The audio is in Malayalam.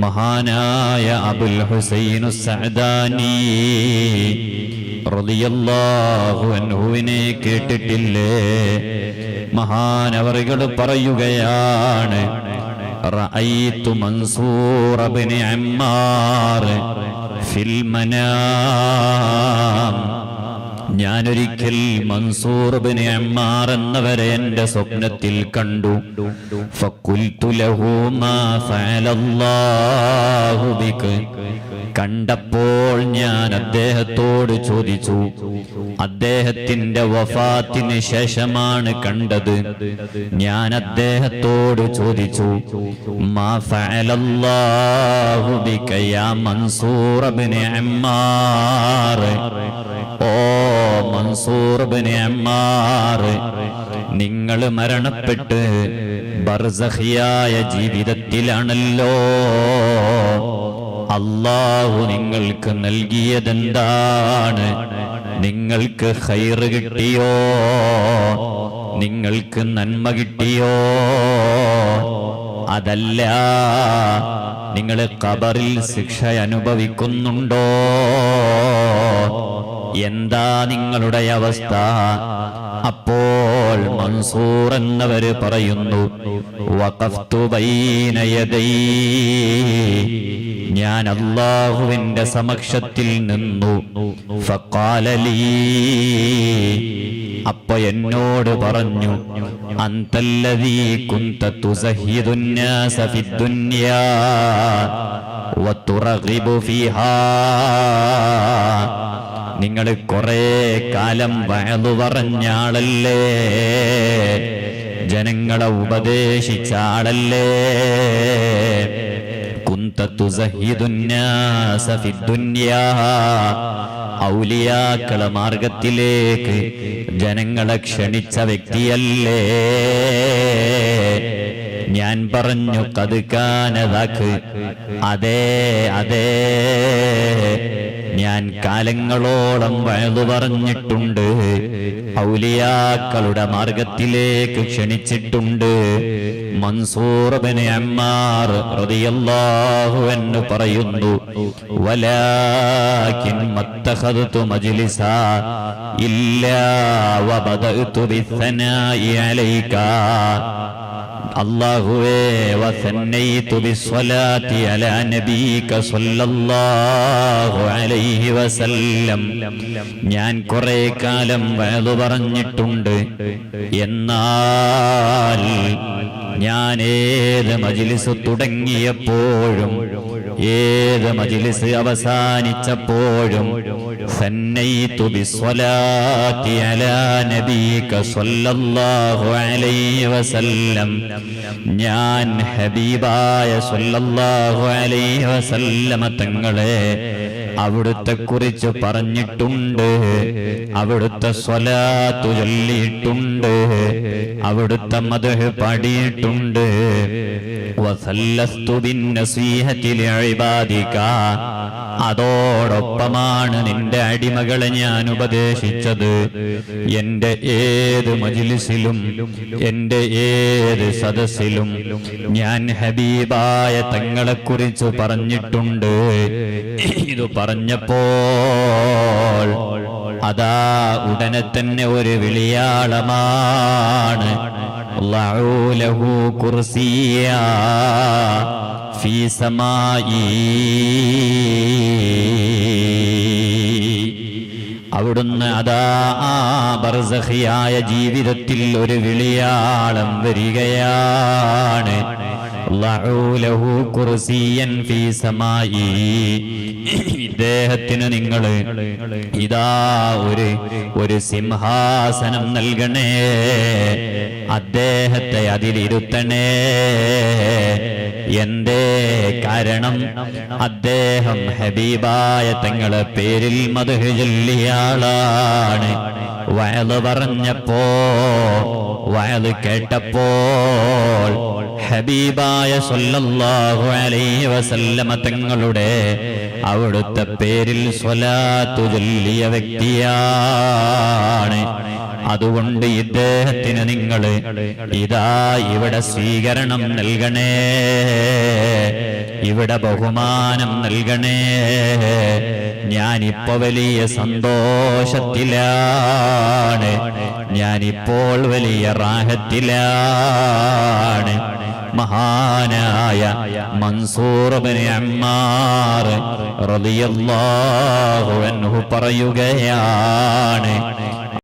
മഹാനായ അബുൽ ഹുസൈനു സഅദാനി റളിയല്ലാഹു അൻഹുവിനെ കേട്ടിട്ടില്ലേ? മഹാനവറുകൾ പറയുകയാണ് റഅയ്തു മൻസൂർ ഇബ്നു അമ്മാർ ഫിൽ മനാം ഞാനൊരിക്കൽ മൻസൂർ ബിൻ അമ്മാർ എന്നവരെ എന്റെ സ്വപ്നത്തിൽ കണ്ടു. കണ്ടപ്പോൾ ഞാൻ അദ്ദേഹത്തോട് ചോദിച്ചു അദ്ദേഹത്തിന്റെ വഫാത്തിന് ശേഷമാണ് കണ്ടത്. ഞാൻ അദ്ദേഹത്തോട് ചോദിച്ചു മാ ഫഅലല്ലാഹു ബിക യാ മൻസൂർ ഇബ്നു അമ്മാർ ഓ അമ്മാറ്. നിങ്ങൾ മരണപ്പെട്ട് ബർസഹിയായ ജീവിതത്തിലാണല്ലോ. അള്ളാഹു നിങ്ങൾക്ക് നൽകിയതെന്താണ്? നിങ്ങൾക്ക് ഹൈറ് കിട്ടിയോ? നിങ്ങൾക്ക് നന്മ കിട്ടിയോ? അതല്ല നിങ്ങൾ കബറിൽ ശിക്ഷ അനുഭവിക്കുന്നുണ്ടോ? എന്താ നിങ്ങളുടെ അവസ്ഥ? അപ്പോൾ മൻസൂർ എന്നവര് പറയുന്നു ഞാൻ അള്ളാഹുവിന്റെ സമക്ഷത്തിൽ നിന്നു. അപ്പൊ എന്നോട് പറഞ്ഞു അന്തല്ലതീ കുന്ത വതുറഗിബു നിങ്ങൾ കുറെ കാലം വയതു പറഞ്ഞാളല്ലേ ജനങ്ങളെ ഉപദേശിച്ചാളല്ലേ? ഔലിയാക്കളെ മാർഗത്തിലേക്ക് ജനങ്ങളെ ക്ഷണിച്ച വ്യക്തിയല്ലേ? ഞാൻ പറഞ്ഞു കതുക്കാനതാക്ക് അതേ അതേ. ഞാൻ കാലങ്ങളോളം വഴുതു പറഞ്ഞിട്ടുണ്ട്. ഔലിയാക്കളുടെ മാർഗത്തിലേക്ക് ക്ഷണിച്ചിട്ടുണ്ട്. മൻസൂർ ബിൻ അമ്മാർ റളിയല്ലാഹു എന്ന് പറയുന്നു വലാകിൻ മത്തഖദതു മജ്ലിസ ഇല്ലാ വബദഅതു ബിസ്സനാഇ അലൈക. സല്ലല്ലാഹു അലൈഹി വസല്ലം. ഞാൻ കുറെ കാലം വയലു പറഞ്ഞിട്ടുണ്ട്. എന്നാൽ ഞാൻ ഏത് മജിലിസ് തുടങ്ങിയപ്പോഴും ഏത് മജിലിസ് അവസാനിച്ചപ്പോഴും ഞാൻ ഹബീബായ തങ്ങളെ അവിടുത്തെ കുറിച്ച് പറഞ്ഞിട്ടുണ്ട്. അവിടുത്തെ സ്വലാത്തു ചൊല്ലിയിട്ടുണ്ട്. അവിടുത്തെ മത പാടിയിട്ടുണ്ട്. അതോടൊപ്പമാണ് നിന്റെ അടിമകളെ ഞാൻ ഉപദേശിച്ചത്. എന്റെ ഏത് മജിലിസിലും എന്റെ ഏത് സദസ്സിലും ഞാൻ ഹബീബായ തങ്ങളെ കുറിച്ച് പറഞ്ഞിട്ടുണ്ട്. ഇത് പറഞ്ഞപ്പോൾ അതാ ഉടനെ തന്നെ ഒരു വിളിയാളമാണ്. അവിടുന്ന് അതാ ആ ബർസഹിയായ ജീവിതത്തിൽ ഒരു വിളിയാളം വരികയാണ്. ഇദ്ദേഹത്തിന് നിങ്ങൾ ഇതാ ഒരു ഒരു സിംഹാസനം നൽകണേ. അദ്ദേഹത്തെ അതിലിരുത്തണേ. എന്തേ കാരണം? അദ്ദേഹം ഹബീബായ തങ്ങളെ പേരിൽ മധു ചൊല്ലിയാളാണ്. വയൽ പറഞ്ഞപ്പോ വയൽ കേട്ടപ്പോൾ ഹബീബായ സല്ലല്ലാഹു അലൈഹി വസല്ലമ തങ്ങളുടെ അവിടുത്തെ പേരിൽ സ്വലാത്തു ചൊല്ലിയ വ്യക്തിയാണ്. അതുകൊണ്ട് ഇദ്ദേഹത്തിന് നിങ്ങൾ ഇതാ ഇവിടെ സ്വീകരണം നൽകണേ. ഇവിടെ ബഹുമാനം നൽകണേ. ഞാനിപ്പോ വലിയ സന്തോഷത്തിലാണ്. ഞാനിപ്പോൾ വലിയ റാഹത്തിലാണ്. മഹാനായ മൻസൂർ ബിൻ അമ്മാർ റളിയല്ലാഹു അൻഹു പറയുകയാണ്